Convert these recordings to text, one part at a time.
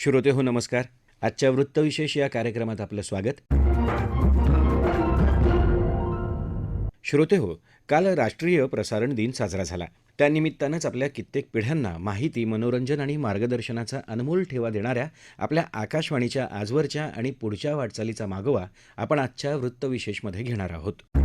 श्रोते हो नमस्कार. आजच्या वृत्तविशेष या कार्यक्रमात आपलं स्वागत. श्रोते हो काल राष्ट्रीय प्रसारण दिन साजरा झाला. त्यानिमित्तानंच आपल्या कित्येक पिढ्यांना माहिती मनोरंजन आणि मार्गदर्शनाचा अनमोल ठेवा देणाऱ्या आपल्या आकाशवाणीच्या आजवरच्या आणि पुढच्या वाटचालीचा मागोवा आपण आजच्या वृत्तविशेषमध्ये घेणार आहोत.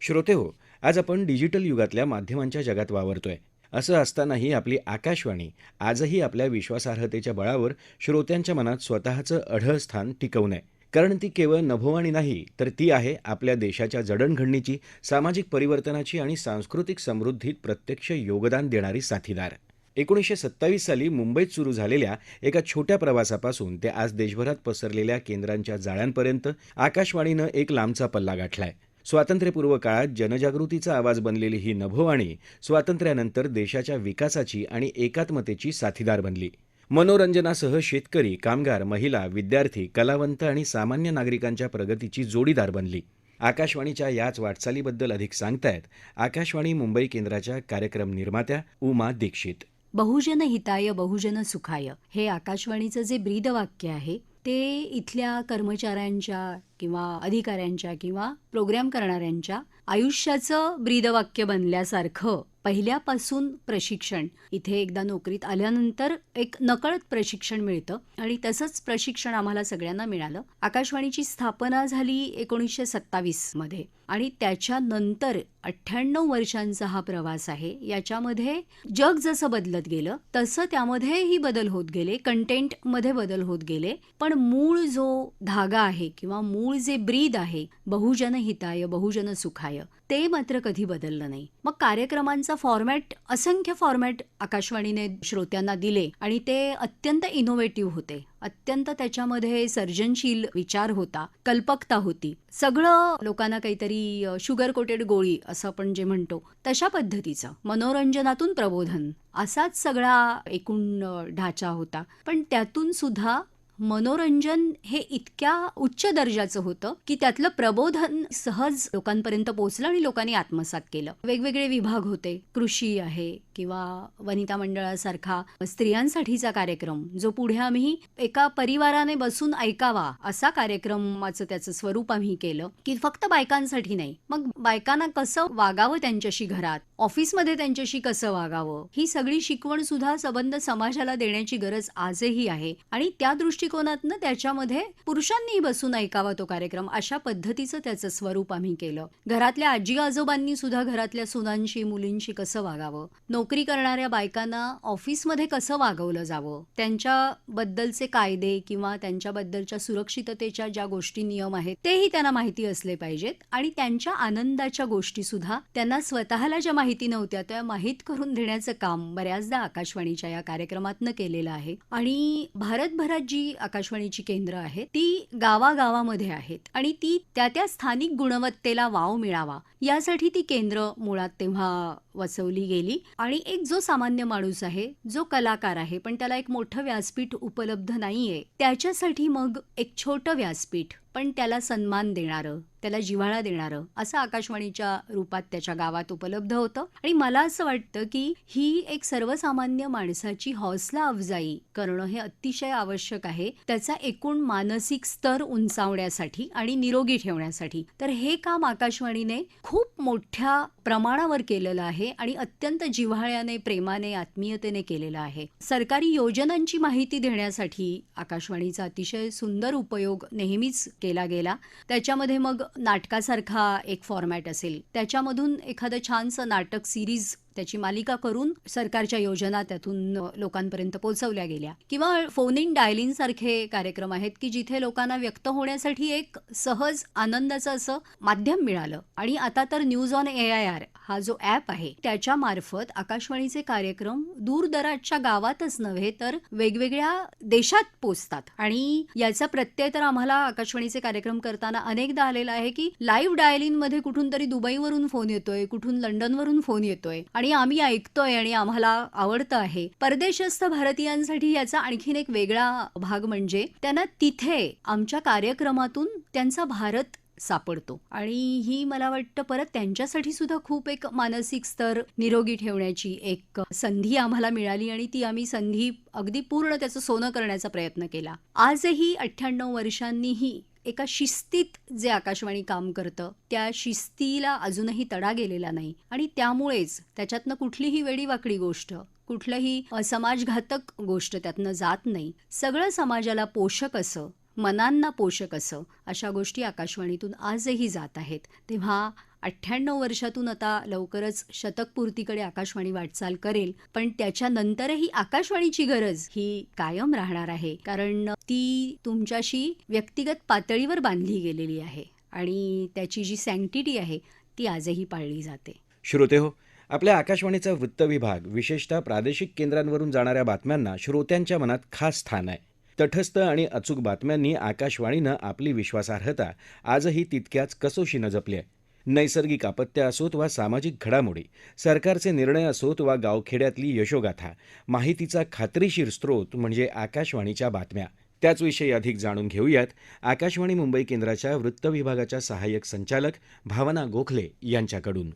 श्रोते हो आज आपण डिजिटल युगातल्या माध्यमांच्या जगात वावरतोय. असं असतानाही आपली आकाशवाणी आजही आपल्या विश्वासार्हतेच्या बळावर श्रोत्यांच्या मनात स्वतःचं अढळ स्थान टिकवून आहे. कारण ती केवळ नभोवाणी नाही तर ती आहे आपल्या देशाच्या जडणघडणीची सामाजिक परिवर्तनाची आणि सांस्कृतिक समृद्धीत प्रत्यक्ष योगदान देणारी साथीदार. एकोणीसशे सत्तावीस साली मुंबईत सुरू झालेल्या एका छोट्या प्रवासापासून ते आज देशभरात पसरलेल्या केंद्रांच्या जाळ्यांपर्यंत आकाशवाणीनं एक लांबचा पल्ला गाठलाय. स्वातंत्र्यपूर्व काळात जनजागृतीचा आवाज बनलेली ही नभोवाणी स्वातंत्र्यानंतर देशाच्या विकासाची आणि एकात्मतेची साथीदार बनली. मनोरंजनासह शेतकरी कामगार महिला विद्यार्थी कलावंत आणि सामान्य नागरिकांच्या प्रगतीची जोडीदार बनली. आकाशवाणीच्या याच वाटचालीबद्दल अधिक सांगतायत आकाशवाणी मुंबई केंद्राच्या कार्यक्रम निर्मात्या उमा दीक्षित. बहुजन हिताय बहुजन सुखाय हे आकाशवाणीचं जे ब्रीदवाक्य आहे ते इथल्या कर्मचाऱ्यांच्या किंवा अधिकाऱ्यांच्या किंवा प्रोग्राम करणाऱ्यांच्या आयुष्याचं ब्रीदवाक्य बनल्यासारखं पहिल्यापासून प्रशिक्षण. इथे एकदा नोकरीत आल्यानंतर एक नकळत प्रशिक्षण मिळतं आणि तसंच प्रशिक्षण आम्हाला सगळ्यांना मिळालं. आकाशवाणीची स्थापना झाली एकोणीसशे सत्तावीसमध्ये आणि त्याच्यानंतर अठ्ठ्याण्णव वर्षांचा हा प्रवास आहे. याच्यामध्ये जग जसं बदलत गेलं तसं त्यामध्येही बदल होत गेले कंटेंटमध्ये बदल होत गेले. पण मूळ जो धागा आहे किंवा मूळ जे ब्रीद आहे बहुजन हिताय बहुजन सुखाय ते मात्र कधी बदललं नाही. मग कार्यक्रमांचा फॉर्मॅट असंख्य फॉर्मॅट आकाशवाणीने श्रोत्यांना दिले आणि ते अत्यंत इनोव्हेटिव्ह होते. अत्यंत त्याच्यामध्ये सर्जनशील विचार होता कल्पकता होती. सगळं लोकांना काहीतरी शुगर कोटेड गोळी असं आपण जे म्हणतो तशा पद्धतीचं मनोरंजनातून प्रबोधन असाच सगळा एकूण ढाचा होता. पण त्यातून सुद्धा मनोरंजन हे इतक्या उच्च दर्जाचं होतं की त्यातलं प्रबोधन सहज लोकांपर्यंत पोहोचलं आणि लोकांनी आत्मसात केलं. वेगवेगळे विभाग होते. कृषी आहे किंवा वनिता मंडळासारखा स्त्रियांसाठीचा कार्यक्रम जो पुढे आम्ही एका परिवाराने बसून ऐकावा असा कार्यक्रमाचं त्याचं स्वरूप आम्ही केलं की फक्त बायकांसाठी नाही. मग बायकांना कसं वागावं त्यांच्याशी घरात? ऑफिसमध्ये त्यांच्याशी कसं वागावं? ही सगळी शिकवण सुद्धा सबंध समाजाला देण्याची गरज आजही आहे. आणि त्या दृष्टिकोनातनं त्याच्यामध्ये पुरुषांनीही बसून ऐकावा तो कार्यक्रम अशा पद्धतीचं त्याचं स्वरूप आम्ही केलं. घरातल्या आजी आजोबांनी सुद्धा घरातल्या सुनांशी मुलींशी कसं वागावं? नोकरी करणाऱ्या बायकांना ऑफिसमध्ये कसं वागवलं जावं? त्यांच्याबद्दलचे कायदे किंवा त्यांच्याबद्दलच्या सुरक्षिततेच्या ज्या गोष्टी नियम आहेत तेही त्यांना माहिती असले पाहिजेत. आणि त्यांच्या आनंदाच्या गोष्टी सुद्धा त्यांना स्वतःला ज्या माहिती नव्हत्या. त्या माहीत करून देण्याचं काम बऱ्याचदा आकाशवाणीच्या या कार्यक्रमातनं केलेलं आहे. आणि भारतभरात जी आकाशवाणीची केंद्र आहेत ती गावागावामध्ये आहेत. आणि ती त्या त्या स्थानिक गुणवत्तेला वाव मिळावा यासाठी ती केंद्र मुळात तेव्हा वसवली गेली. आणि एक जो सामान्य माणूस आहे जो कलाकार आहे पण त्याला एक मोठं व्यासपीठ उपलब्ध नाहीये त्याच्यासाठी मग एक छोटं व्यासपीठ पण त्याला सन्मान देणारं त्याला जिव्हाळा देणारं असं आकाशवाणीच्या रूपात त्याच्या गावात उपलब्ध होतं. आणि मला असं वाटतं की ही एक सर्वसामान्य माणसाची हौसला अफजाई करणं हे अतिशय आवश्यक आहे. त्याचा एकूण मानसिक स्तर उंचावण्यासाठी आणि निरोगी ठेवण्यासाठी. तर हे काम आकाशवाणीने खूप मोठ्या प्रमाणावर केलेलं आहे आणि अत्यंत जिव्हाळ्याने प्रेमाने आत्मीयतेने केलेलं आहे. सरकारी योजनांची माहिती देण्यासाठी आकाशवाणीचा अतिशय सुंदर उपयोग नेहमीच केला गेला. त्याच्यामध्ये मग नाटकासारखा एक फॉर्मॅट असेल. त्याच्यामधून एखादं छानसं नाटक सिरीज त्याची मालिका करून सरकारच्या योजना त्यातून लोकांपर्यंत पोहोचवल्या गेल्या. किंवा फोन इन डायलिंग सारखे कार्यक्रम आहेत की जिथे लोकांना व्यक्त होण्यासाठी एक सहज आनंदाचं असं माध्यम मिळालं. आणि आता तर news on A I R हा जो ॲप आहे त्याच्या मार्फत आकाशवाणीचे कार्यक्रम दूरदराजच्या गावातच नव्हे तर वेगवेगळ्या देशात पोचतात आणि याचा प्रत्यय तर आम्हाला आकाशवाणीचे कार्यक्रम करताना अनेकदा आलेला आहे की लाईव्ह डायलिंगमध्ये कुठून तरी दुबईवरून फोन येतोय कुठून लंडनवरून फोन येतोय. आणि आम्ही ऐकतोय आणि आम्हाला आवडतं आहे. परदेशस्थ भारतीयांसाठी याचा आणखीन एक वेगळा भाग म्हणजे त्यांना तिथे आमच्या कार्यक्रमातून त्यांचा भारत सापडतो. आणि ही मला वाटतं परत त्यांच्यासाठी सुद्धा खूप एक मानसिक स्तर निरोगी ठेवण्याची एक संधी आम्हाला मिळाली आणि ती आम्ही संधी अगदी पूर्ण त्याचं सोनं करण्याचा प्रयत्न केला. आजही अठ्ठ्याण्णव वर्षांनीही एका शिस्तीत जे आकाशवाणी काम करतं त्या शिस्तीला अजूनही तडा गेलेला नाही. आणि त्यामुळेच त्याच्यातनं कुठलीही वेडीवाकडी गोष्ट कुठलंही समाजघातक गोष्ट त्यातनं जात नाही. सगळं समाजाला पोषक असं मनांना पोषक असं अशा गोष्टी आकाशवाणीतून आजही जात आहेत. तेव्हा अठ्ठ्याण्णव वर्षातून आता लवकरच शतकपूर्तीकडे आकाशवाणी वाटचाल करेल. पण त्याच्यानंतरही आकाशवाणीची गरज ही कायम राहणार आहे. कारण ती तुमच्याशी व्यक्तिगत पातळीवर बांधली गेलेली आहे. आणि त्याची जी सँक्टिटी आहे ती आजही पाळली जाते. श्रोते हो आपल्या आकाशवाणीचा वृत्त विभाग विशेषतः प्रादेशिक केंद्रांवरून जाणाऱ्या बातम्यांना श्रोत्यांच्या मनात खास स्थान आहे. तटस्थ आणि अचूक बातम्यांनी आकाशवाणीनं आपली विश्वासार्हता आजही तितक्याच कसोशीनं जपली आहे. नैसर्गिक आपत्त्या असोत वा सामाजिक घडामोडी सरकारचे निर्णय असोत वा गावखेड्यातली यशोगाथा माहितीचा खात्रीशीर स्रोत म्हणजे आकाशवाणीच्या बातम्या. त्याचविषयी अधिक जाणून घेऊयात. आकाशवाणी मुंबई केंद्राच्या वृत्त विभागाच्या सहाय्यक संचालक भावना गोखले यांच्याकडून.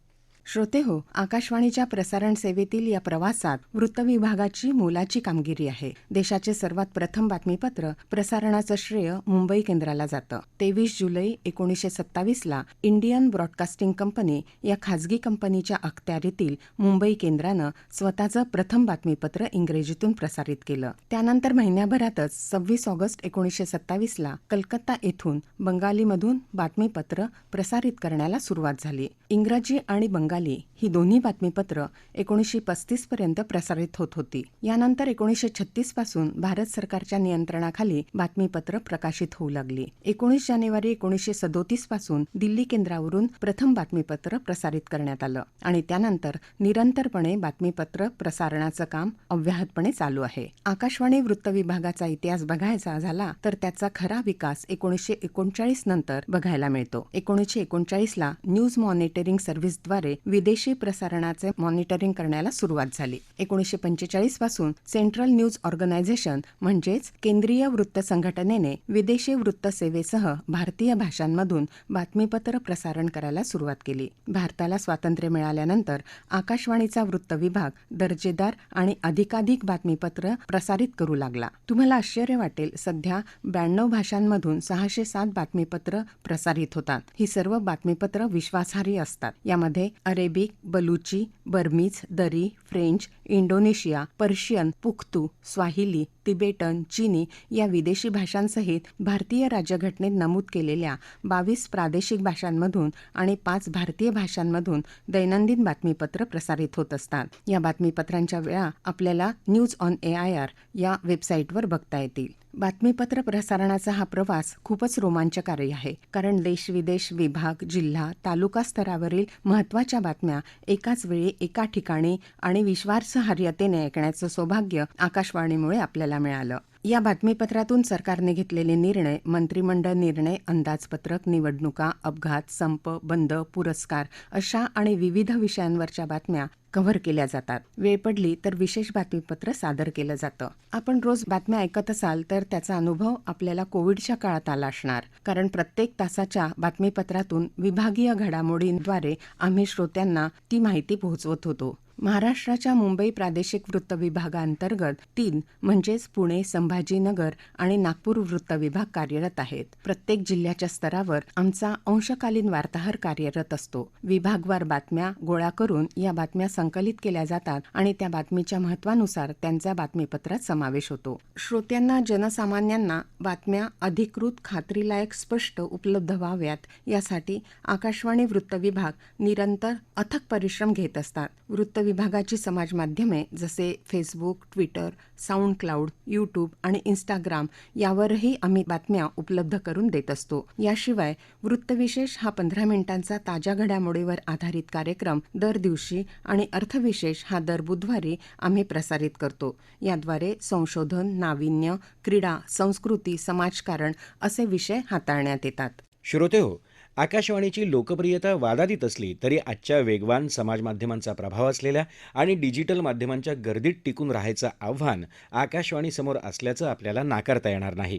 श्रोते हो आकाशवाणीच्या प्रसारण सेवेतील या प्रवासात वृत्त विभागाची मोलाची कामगिरी आहे. देशाचे सर्वात प्रथम बातमीपत्र प्रसारणाचं श्रेय मुंबई केंद्राला जातं. तेवीस जुलै एकोणीसशे सत्तावीसला इंडियन ब्रॉडकास्टिंग कंपनी या खाजगी कंपनीच्या अखत्यारीतील मुंबई केंद्रानं स्वतःचं प्रथम बातमीपत्र इंग्रजीतून प्रसारित केलं. त्यानंतर महिन्याभरातच सव्वीस ऑगस्ट एकोणीसशे सत्तावीसला कलकत्ता येथून बंगालीमधून बातमीपत्र प्रसारित करण्याला सुरुवात झाली. इंग्रजी आणि बंगाली ही दोन्ही बातमीपत्र एकोणीसशे पस्तीस पर्यंत प्रसारित होत होती. यानंतर एकोणीसशे छत्तीसपासून भारत सरकारच्या नियंत्रणाखाली बातमीपत्र प्रकाशित होऊ लागली. एकोणीस जानेवारी एकोणीसशे सदोतीसपासून दिल्ली केंद्रावरून प्रथम बातमीपत्र प्रसारित करण्यात आलं आणि त्यानंतर निरंतरपणे बातमीपत्र प्रसारणाचं काम अव्याहतपणे चालू आहे. आकाशवाणी वृत्त विभागाचा इतिहास बघायचा झाला तर त्याचा खरा विकास एकोणीसशे एकोणचाळीस नंतर बघायला मिळतो. एकोणीसशे एकोणचाळीसला न्यूज मॉनिटरिंग सर्व्हिसद्वारे विदेशी प्रसारणाचे मॉनिटरिंग करण्याला सुरुवात झाली. एकोणीसशे पंचेचाळीसपासून सेंट्रल न्यूज ऑर्गनायझेशन म्हणजेच केंद्रीय वृत्त संघटनेने विदेशी वृत्तसेवेसह भारतीय भाषांमधून बातमीपत्र प्रसारण करायला सुरुवात केली. भारताला स्वातंत्र्य मिळाल्यानंतर आकाशवाणीचा वृत्त विभाग दर्जेदार आणि अधिकाधिक बातमीपत्र प्रसारित करू लागला. तुम्हाला आश्चर्य वाटेल सध्या ब्याण्णव भाषांमधून सहाशे सात बातमीपत्र प्रसारित होतात. ही सर्व बातमीपत्र विश्वासार्ह असतात. यामध्ये Arabic Balochi Burmese Dari French Indonesia Persian Pukhtu Swahili Tibetan चिनी या विदेशी भाषांसहित भारतीय राज्यघटनेत नमूद केलेल्या बावीस प्रादेशिक भाषांमधून आणि पाच भारतीय भाषांमधून दैनंदिन बातमीपत्र प्रसारित होत असतात. या बातमीपत्रांच्या वेळा आपल्याला news on A I R या वेबसाईटवर बघता येतील. बातमीपत्र प्रसारणाचा हा प्रवास खूपच रोमांचकारी आहे. कारण देश विदेश विभाग जिल्हा तालुका स्तरावरील महत्त्वाच्या बातम्या एकाच वेळी एका ठिकाणी आणि विश्वासार्हतेने ऐकण्याचं सौभाग्य आकाशवाणीमुळे आपल्याला मिळालं. या बातमीपत्रातून सरकारने घेतलेले निर्णय मंत्रिमंडळ निर्णय अंदाजपत्रक निवडणुका अपघात संप बंद पुरस्कार अशा आणि विविध विषयांवरच्या बातम्या कव्हर केल्या जातात. वेळ पडली तर विशेष बातमीपत्र सादर केलं जातं. आपण रोज बातम्या ऐकत असाल तर त्याचा अनुभव आपल्याला कोविडच्या काळात आला असणार. कारण प्रत्येक तासाच्या बातमीपत्रातून विभागीय घडामोडींद्वारे आम्ही श्रोत्यांना ती माहिती पोहोचवत होतो. महाराष्ट्राच्या मुंबई प्रादेशिक वृत्त विभागांतर्गत तीन म्हणजेच पुणे संभाजीनगर आणि नागपूर वृत्त विभाग कार्यरत आहेत. प्रत्येक जिल्ह्याच्या स्तरावर आमचा अंशकालीन वार्ताहर कार्यरत असतो. विभागवार बातम्या गोळा करून या बातम्या संकलित केल्या जातात आणि त्या बातमीच्या महत्वानुसार त्यांचा बातमीपत्रात समावेश होतो. श्रोत्यांना जनसामान्यांना बातम्या अधिकृत खात्रीलायक स्पष्ट उपलब्ध व्हाव्यात यासाठी आकाशवाणी वृत्त विभाग निरंतर अथक परिश्रम घेत असतात. वृत्त विभागाची समाज माध्यमे जसे Facebook Twitter SoundCloud YouTube आणि इंस्टाग्राम यावरही आम्ही बातम्या उपलब्ध करून देत असतो. याशिवाय वृत्तविशेष हा पंधरा मिनिटांचा ताज्या घडामोडीवर आधारित कार्यक्रम दर दिवशी आणि अर्थविशेष हा दर बुधवारी आम्ही प्रसारित करतो. याद्वारे संशोधन नाविन्य क्रीडा संस्कृती समाजकारण असे विषय हाताळण्यात येतात. श्रोते हो आकाशवाणीची लोकप्रियता वादातीत असली तरी आजच्या वेगवान समाजमाध्यमांचा प्रभाव असलेल्या आणि डिजिटल माध्यमांच्या गर्दीत टिकून राहायचं आव्हान आकाशवाणीसमोर असल्याचं आपल्याला नाकारता येणार नाही.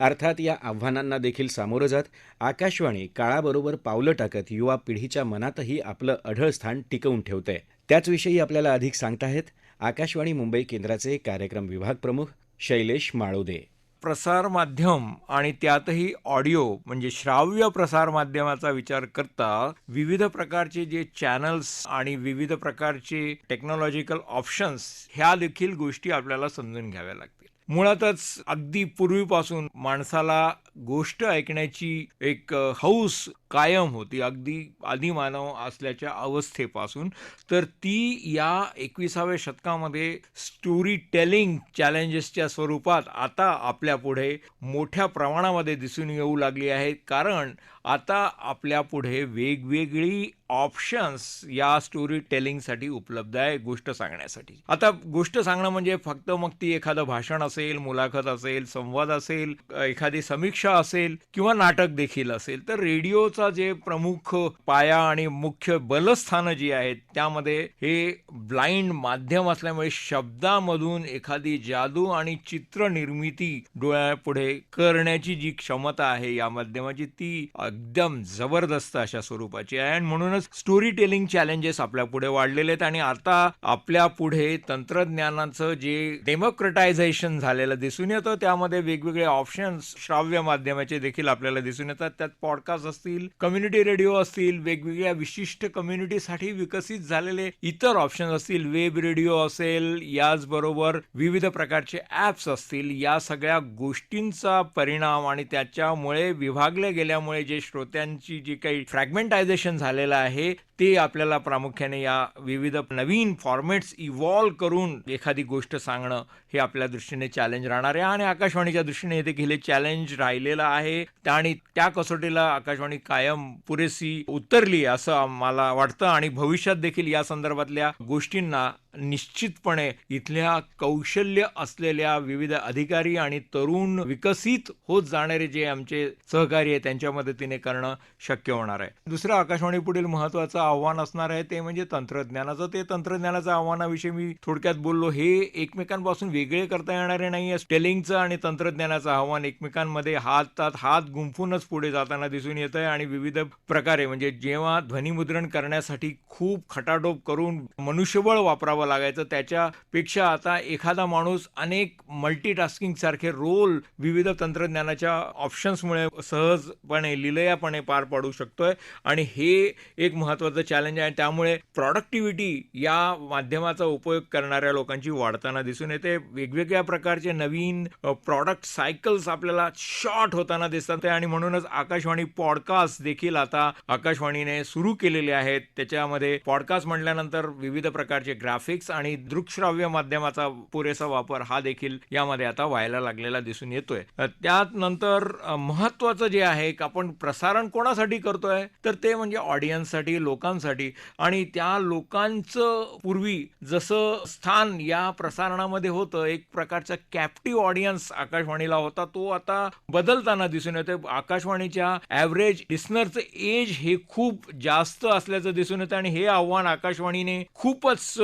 अर्थात या आव्हानांना देखील सामोरं जात आकाशवाणी काळाबरोबर पावलं टाकत युवा पिढीच्या मनातही आपलं अढळ स्थान टिकवून ठेवतंय. त्याचविषयी आपल्याला अधिक सांगताहेत आकाशवाणी मुंबई केंद्राचे कार्यक्रम विभाग प्रमुख शैलेश माळोदे. प्रसारमाध्यम आणि त्यातही ऑडिओ म्हणजे श्राव्य प्रसारमाध्यमाचा विचार करता विविध प्रकारचे जे चॅनल्स आणि विविध प्रकारचे टेक्नॉलॉजिकल ऑप्शन्स ह्या देखील गोष्टी आपल्याला समजून घ्याव्या लागतील. मुळातच अगदी पूर्वीपासून माणसाला गोष्ट ऐकण्याची एक हौस कायम होती अगदी आदिमानव असल्याच्या अवस्थेपासून. तर ती या एकविसाव्या शतकामध्ये स्टोरी टेलिंग चॅलेंजेसच्या स्वरूपात आता आपल्या पुढे मोठ्या प्रमाणामध्ये दिसून येऊ लागली आहे कारण आता आपल्या पुढे वेगवेगळी ऑप्शन्स या स्टोरी टेलिंगसाठी उपलब्ध आहे गोष्ट सांगण्यासाठी. आता गोष्ट सांगणं म्हणजे फक्त मग ती एखादं भाषण असेल मुलाखत असेल संवाद असेल एखादी समीक्षा असेल किंवा नाटक देखील असेल तर रेडिओचा जे प्रमुख पाया आणि मुख्य बलस्थानं जी आहेत त्यामध्ये हे ब्लाइंड माध्यम असल्यामुळे शब्दामधून एखादी जादू आणि चित्र निर्मिती डोळ्यापुढे करण्याची जी क्षमता आहे या माध्यमाची ती एकदम जबरदस्त अशा स्वरूपाची आहे. आणि म्हणूनच स्टोरी टेलिंग चॅलेंजेस आपल्या पुढे वाढलेले आहेत आणि आता आपल्या पुढे तंत्रज्ञानाचं जे डेमोक्रेटायझेशन झालेलं दिसून येतं त्यामध्ये वेगवेगळे ऑप्शन्स श्राव्य माध्यमाचे देखील आपल्याला दिसून येतात. त्यात पॉडकास्ट असतील कम्युनिटी रेडिओ असतील वेगवेगळ्या विशिष्ट कम्युनिटीसाठी विकसित झालेले इतर ऑप्शन असतील. वेब रेडिओ असेल याचबरोबर विविध प्रकारचे ॲप्स असतील. या सगळ्या गोष्टींचा परिणाम आणि त्याच्यामुळे विभागल्या गेल्यामुळे जे श्रोत्यांची जी काही फ्रॅगमेंटायझेशन झालेलं आहे ते आपल्याला प्रामुख्याने या विविध नवीन फॉर्मेट्स इव्हॉल्व करून एखादी गोष्ट सांगणं हे आपल्या दृष्टीने चॅलेंज राहणार आहे. आणि आकाशवाणीच्या दृष्टीने हे देखील हे चॅलेंज राहिलेलं आहे. आणि त्या कसोटीला आकाशवाणी कायम पुरेशी उतरली असं मला वाटतं. आणि भविष्यात देखील या संदर्भातल्या गोष्टींना निश्चितपणे इथल्या कौशल्य असलेल्या विविध अधिकारी आणि तरुण विकसित होत जाणारे जे आमचे सहकारी आहे त्यांच्या मदतीने करणं शक्य होणार आहे. दुसरं आकाशवाणी पुढील महत्वाचं आव्हान असणार आहे ते म्हणजे तंत्रज्ञानाचं. ते तंत्रज्ञानाच्या आव्हानाविषयी मी थोडक्यात बोललो. हे एकमेकांपासून वेगळे करता येणारे नाही आहे टेलिंगचं आणि तंत्रज्ञानाचं आव्हान एकमेकांमध्ये हातात हात गुंफूनच पुढे जाताना दिसून येत आहे आणि विविध प्रकारे म्हणजे जेव्हा ध्वनिमुद्रण करण्यासाठी खूप खटाटोप करून मनुष्यबळ वापरावं लागायचं. त्याच्यापेक्षा आता एखादा माणूस अनेक मल्टीटास्किंगसारखे रोल विविध तंत्रज्ञानाच्या ऑप्शन्समुळे सहजपणे लिलयापणे पार पाडू शकतोय. आणि हे एक महत्त्वाचं चॅलेंज आहे. त्यामुळे प्रॉडक्टिव्हिटी या माध्यमाचा उपयोग करणाऱ्या लोकांची वाढताना दिसून येते. वेगवेगळ्या प्रकारचे नवीन प्रॉडक्ट सायकल्स आपल्याला शॉर्ट होताना दिसतात. आणि म्हणूनच आकाशवाणी पॉडकास्ट देखील आता आकाशवाणीने सुरू केलेले आहेत. त्याच्यामध्ये पॉडकास्ट म्हटल्यानंतर विविध प्रकारचे ग्राफिक्स आणि दृकश्राव्य माध्यमाचा पुरेसा वापर हा देखील यामध्ये आता व्हायला लागलेला दिसून येतोय. त्यानंतर त्यात नंतर महत्वाचं जे आहे की आपण प्रसारण कोणासाठी करतोय? तर ते म्हणजे ऑडियन्ससाठी लोकांसाठी. आणि त्या लोकांचं पूर्वी जसं स्थान या प्रसारणामध्ये होतं एक प्रकारचा कॅप्टिव्ह ऑडियन्स आकाशवाणीला होता तो आता बदलताना दिसून येतोय. आकाशवाणीच्या ॲव्हरेज लिस्नरचं एज हे खूप जास्त असल्याचं दिसून येतं आणि हे आव्हान आकाशवाणीने खूपच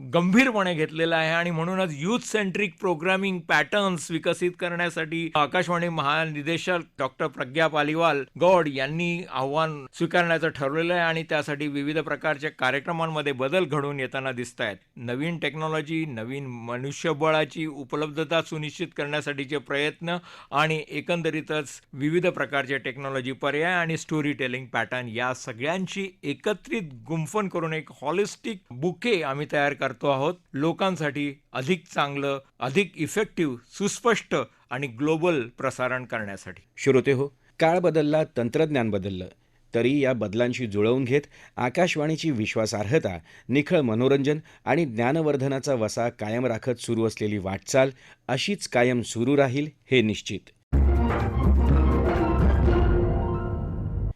गंभीरपणे घेतलेलं आहे आणि म्हणूनच युथ सेंट्रिक प्रोग्रामिंग पॅटर्न्स विकसित करण्यासाठी आकाशवाणी महानिदेशक डॉक्टर प्रज्ञा पालिवाल गौड यांनी आव्हान स्वीकारण्याचं ठरवलेलं आहे आणि त्यासाठी विविध प्रकारच्या कार्यक्रमांमध्ये बदल घडून येताना दिसत आहेत नवीन टेक्नॉलॉजी नवीन मनुष्यबळाची उपलब्धता सुनिश्चित करण्यासाठीचे प्रयत्न आणि एकंदरीतच विविध प्रकारचे टेक्नॉलॉजी पर्याय आणि स्टोरी टेलिंग पॅटर्न या सगळ्यांची एकत्रित गुंफण करून एक हॉलिस्टिक बुके आम्ही तयार करतो आहोत. लोकांसाठी अधिक चांगलं अधिक इफेक्टिव्ह सुस्पष्ट आणि ग्लोबल प्रसारण करण्यासाठी. श्रोते हो काळ बदलला तंत्रज्ञान बदललं. तरी या बदलांशी जुळवून घेत आकाशवाणीची विश्वासार्हता निखळ मनोरंजन आणि ज्ञानवर्धनाचा वसा कायम राखत सुरू असलेली वाटचाल अशीच कायम सुरू राहील हे निश्चित.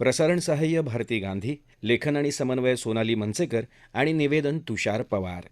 प्रसारण सहाय्य भारती गांधी लेखन आणि समन्वय सोनाली मनसेकर आणि निवेदन तुषार पवार.